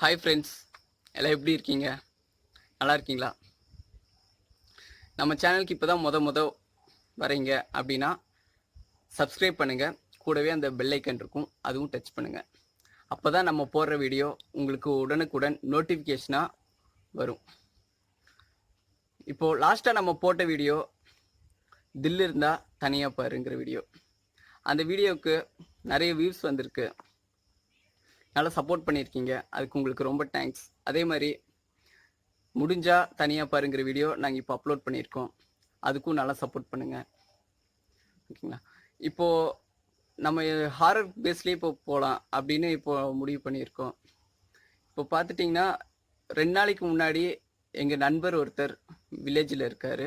Hi friends எல்லாம் எப்படி இருக்கீங்க? நல்லா இருக்கீங்களா? நம்ம சேனலுக்கு இப்போ தான் முத முத வரீங்க அப்படின்னா சப்ஸ்கிரைப் பண்ணுங்கள் கூடவே அந்த பெல்லைக்கன் இருக்கும். அதுவும் டச் பண்ணுங்கள் அப்போ தான் நம்ம போடுற வீடியோ உங்களுக்கு உடனுக்குடன் நோட்டிஃபிகேஷனாக வரும். இப்போது லாஸ்ட்டாக நம்ம போட்ட வீடியோ தில் இருந்தால் தனியாக பாருங்கிற வீடியோ அந்த வீடியோவுக்கு நிறைய வியூஸ் வந்திருக்கு. நல்லா சப்போர்ட் பண்ணியிருக்கீங்க. அதுக்கு உங்களுக்கு ரொம்ப தேங்க்ஸ் அதே மாதிரி முடிஞ்சால் தனியாக பாருங்கிற வீடியோ நாங்கள் இப்போ அப்லோட் பண்ணியிருக்கோம். அதுக்கும் நல்லா சப்போர்ட் பண்ணுங்கள் ஓகேங்களா? இப்போது நம்ம ஹாரர் பேஸ்லேயே இப்போ போகலாம் அப்படின்னு இப்போ முடிவு பண்ணியிருக்கோம். இப்போ பார்த்துட்டிங்கன்னா ரெண்டு நாளைக்கு முன்னாடி எங்கள் நண்பர் ஒருத்தர் வில்லேஜில் இருக்கார்.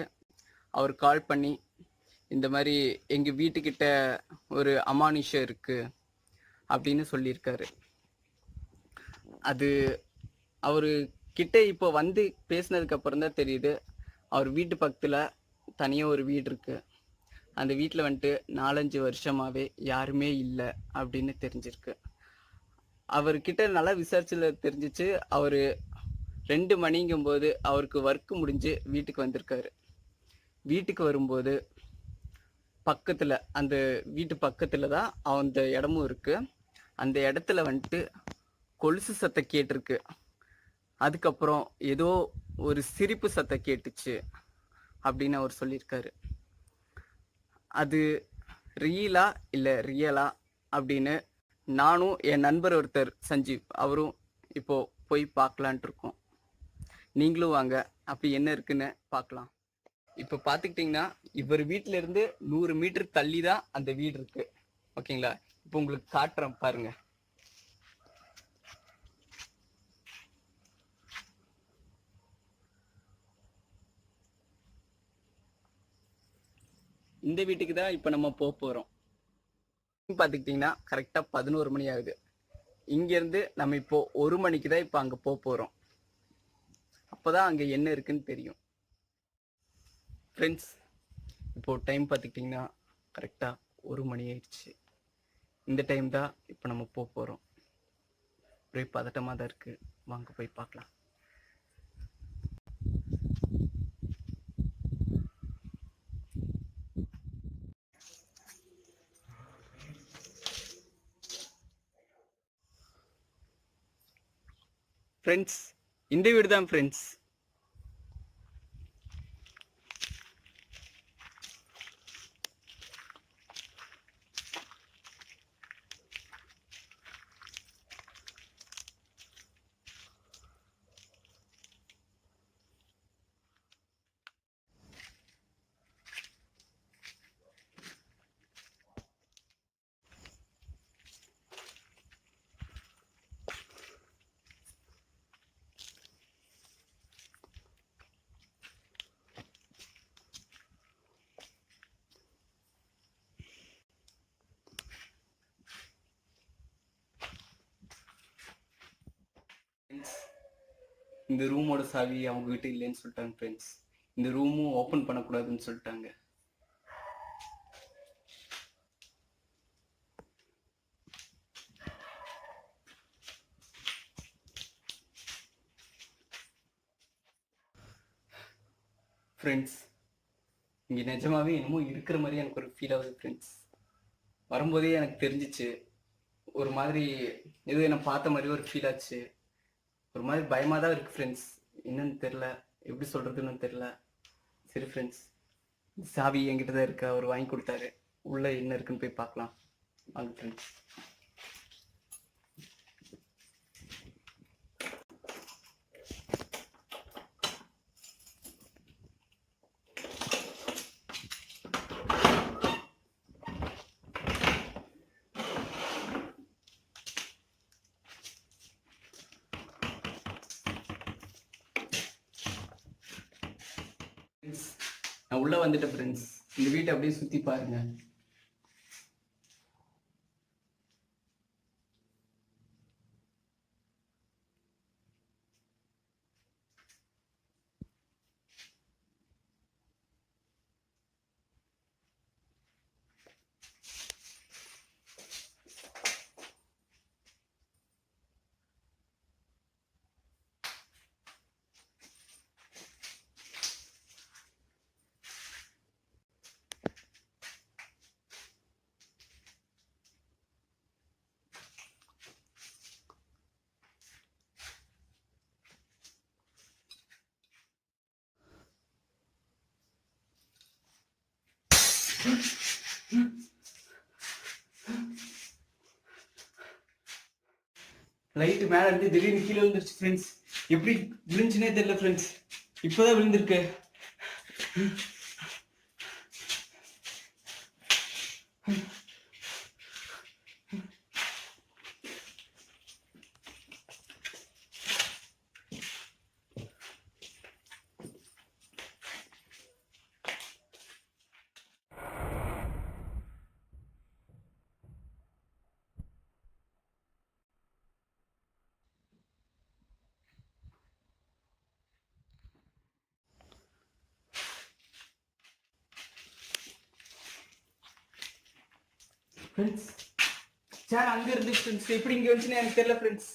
அவர் கால் பண்ணி இந்த மாதிரி எங்கள் வீட்டுக்கிட்ட ஒரு அமானுஷம் இருக்குது அப்படின்னு சொல்லியிருக்காரு. அது அவர் கிட்ட இப்போ வந்து பேசினதுக்கு அப்புறம் தான் தெரியுது. அவர் வீட்டு பக்கத்தில் தனியாக ஒரு வீடு இருக்கு. அந்த வீட்டில் வந்துட்டு நாலஞ்சு வருஷமாகவே யாருமே இல்லை அப்படின்னு தெரிஞ்சிருக்கு. அவர்கிட்ட நல்லா விசாரிச்சதுல தெரிஞ்சிச்சு. அவர் ரெண்டு மணிங்கும்போது அவருக்கு ஒர்க் முடிஞ்சு வீட்டுக்கு வந்திருக்காரு. வீட்டுக்கு வரும்போது பக்கத்தில் அந்த வீட்டு பக்கத்தில் தான் அந்த இடமும் இருக்குது அந்த இடத்துல வந்துட்டு கொலுசு சத்தம் கேட்டிருக்கு. அதுக்கப்புறம் ஏதோ ஒரு சிரிப்பு சத்தம் கேட்டுச்சு அப்படின்னு அவர் சொல்லியிருக்காரு. அது ரியலா இல்லை ரியலா அப்படின்னு நானும் என் நண்பர் ஒருத்தர் சஞ்சீவ் அவரும் இப்போ போய் பார்க்கலான்ட்டு இருக்கோம். நீங்களும் வாங்க அப்படி என்ன இருக்குன்னு பார்க்கலாம். இப்போ பார்த்துக்கிட்டிங்கன்னா இவர் வீட்டிலேருந்து நூறு மீட்டர் தள்ளி தான் அந்த வீடு இருக்குது ஓகேங்களா? இப்போ உங்களுக்கு காட்டுறேன் பாருங்கள் இந்த வீட்டுக்கு தான் இப்போ நம்ம போக போகிறோம் பார்த்துக்கிட்டிங்கன்னா கரெக்டாக பதினோரு மணி ஆகுது. இங்கேருந்து நம்ம இப்போது ஒரு மணிக்கு தான் இப்போ அங்கே போக போகிறோம் அப்போ தான் அங்கே என்ன இருக்குன்னு தெரியும். ஃப்ரெண்ட்ஸ் இப்போ டைம் பார்த்துக்கிட்டிங்கன்னா கரெக்டாக ஒரு மணி ஆயிடுச்சு. இந்த டைம் தான் இப்போ நம்ம போக போகிறோம் ஒரே பதட்டமாக தான் இருக்குது வாங்க போய் பார்க்கலாம். ஃப்ரெண்ட்ஸ் இந்த வீடு தான் ஃப்ரெண்ட்ஸ் ஃப்ரெண்ட்ஸ் இந்த ரூமோட சாவி அவங்க கிட்ட இல்லைன்னு சொல்லிட்டாங்க ஃப்ரெண்ட்ஸ் இந்த ரூமும் ஓப்பன் பண்ணக்கூடாதுன்னு சொல்லிட்டாங்க. ஃப்ரெண்ட்ஸ் இங்கே நிஜமாவே என்னமோ இருக்கிற மாதிரி எனக்கு ஒரு ஃபீல் ஆகுது ஃப்ரெண்ட்ஸ் வரும்போதே எனக்கு தெரிஞ்சிச்சு. ஒரு மாதிரி ஏதோ என்னை பார்த்த மாதிரி ஒரு ஃபீல் ஆச்சு. ஒரு மாதிரி பயமாக தான் இருக்குது ஃப்ரெண்ட்ஸ் என்னன்னு தெரில எப்படி சொல்கிறதுன்னு தெரில சரி ஃப்ரெண்ட்ஸ் சாவி என்கிட்ட தான் இருக்கு? அவர் வாங்கி கொடுத்தாரு. உள்ளே என்ன இருக்குன்னு போய் பார்க்கலாம். வாங்க ஃப்ரெண்ட்ஸ் ஃப்ரெண்ட்ஸ் நான் உள்ளே வந்துட்டேன் ஃப்ரெண்ட்ஸ் இந்த வீட்டை அப்படியே சுற்றி பாருங்க. லைட்டு மேலே இருந்து திடீர்னு கீழே விழுந்துருச்சு ஃப்ரெண்ட்ஸ் எப்படி விழுந்துச்சுனே தெரியல ஃப்ரெண்ட்ஸ் இப்போதான் விழுந்திருக்கு. ஃப்ரெண்ட்ஸ் சார் அங்க இருந்து ஃப்ரெண்ட்ஸ் எப்படி இங்க வந்துச்சுன்னு எனக்கு தெரியல ஃப்ரெண்ட்ஸ்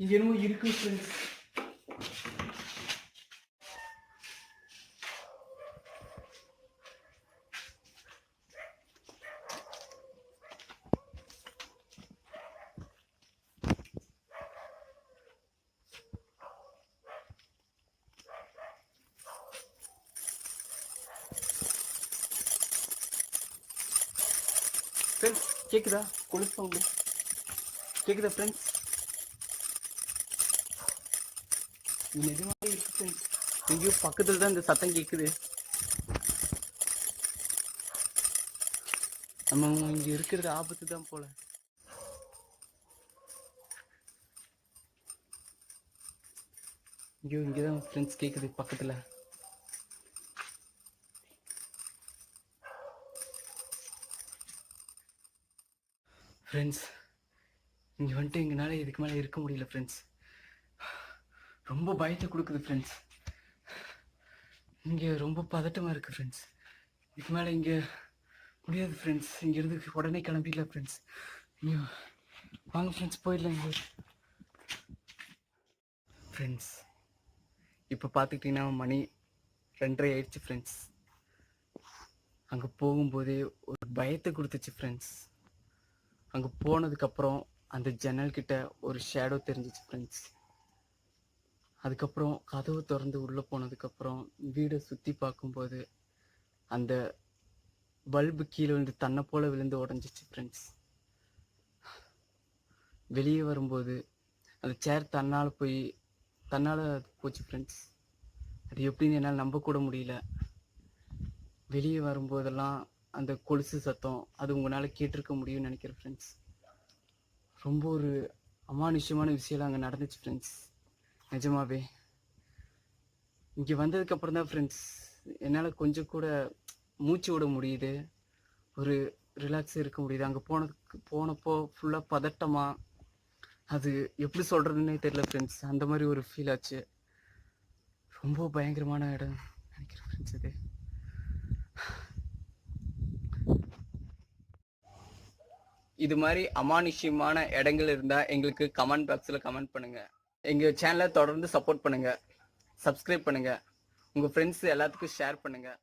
இங்க என்னமோ இருக்கு ஃப்ரெண்ட்ஸ் ஃப்ரெண்ட்ஸ் கேட்குதா கொலுசு சவுண்டு ஃப்ரெண்ட்ஸ் இது நிஜமாவே இருக்கு ஃப்ரெண்ட்ஸ் எங்கேயோ பக்கத்தில் தான் இந்த சத்தம் கேட்குது நம்ம இங்கே இருக்கிறது ஆபத்து தான் போல. ஐயோ இங்கே தான் ஃப்ரெண்ட்ஸ் கேட்குது பக்கத்தில். ஃப்ரெண்ட்ஸ் இங்கே வந்துட்டு எங்களால் இதுக்கு மேலே இருக்க முடியல ஃப்ரெண்ட்ஸ் ரொம்ப பயத்தை கொடுக்குது ஃப்ரெண்ட்ஸ் இங்கே ரொம்ப பதட்டமாக இருக்குது ஃப்ரெண்ட்ஸ் இதுக்கு மேலே இங்கே முடியாது ஃப்ரெண்ட்ஸ் இங்கேருந்து உடனே கிளம்பிடல ஃப்ரெண்ட்ஸ் ஐயோ வாங்க ஃப்ரெண்ட்ஸ் போயிடலாம் இங்கே. ஃப்ரெண்ட்ஸ் இப்போ பார்த்துக்கிட்டிங்கன்னா மணி ரெண்டரை ஆயிடுச்சு ஃப்ரெண்ட்ஸ் அங்கே போகும்போதே ஒரு பயத்தை கொடுத்துச்சு ஃப்ரெண்ட்ஸ் அங்கே போனதுக்கப்புறம் அந்த ஜன்னல்கிட்ட ஒரு ஷேடோ தெரிஞ்சிச்சு ஃப்ரெண்ட்ஸ் அதுக்கப்புறம் கதவு திறந்து உள்ளே போனதுக்கப்புறம் வீடை சுற்றி பார்க்கும்போது அந்த பல்பு கீழே விழுந்து தன்னை போல் விழுந்து உடஞ்சிச்சு ஃப்ரெண்ட்ஸ் வெளியே வரும்போது அந்த சேர் தன்னால் போய் தன்னால் போச்சு ஃப்ரெண்ட்ஸ் அது எப்படின்னு என்னால் நம்ப கூட முடியல. வெளியே வரும்போதெல்லாம் அந்த கொலுசு சத்தம் அது உங்களால் கேட்டிருக்க முடியும்னு நினைக்கிறேன் ஃப்ரெண்ட்ஸ் ரொம்ப ஒரு அமானுஷ்யமான விஷயம்லாம் அங்கே நடந்துச்சு ஃப்ரெண்ட்ஸ் நிஜமாவே. இங்கே வந்ததுக்கப்புறம் தான் ஃப்ரெண்ட்ஸ் என்னால் கொஞ்சம் கூட மூச்சு விட முடியுது. ஒரு ரிலாக்ஸாக இருக்க முடியுது. அங்கே போனதுக்கு போனப்போ ஃபுல்லாக பதட்டமாக அது எப்படி சொல்கிறதுன்னே தெரியல ஃப்ரெண்ட்ஸ் அந்த மாதிரி ஒரு ஃபீல் ஆச்சு. ரொம்ப பயங்கரமான இடம் நினைக்கிறேன் ஃப்ரெண்ட்ஸ் இது இது மாதிரி அமானுஷ்யமான இடங்கள் இருந்தால் எங்களுக்கு கமெண்ட் பாக்ஸில் கமெண்ட் பண்ணுங்கள் எங்கள் சேனலை தொடர்ந்து சப்போர்ட் பண்ணுங்கள் சப்ஸ்கிரைப் பண்ணுங்கள் உங்கள் ஃப்ரெண்ட்ஸ் எல்லாத்துக்கும் ஷேர் பண்ணுங்கள்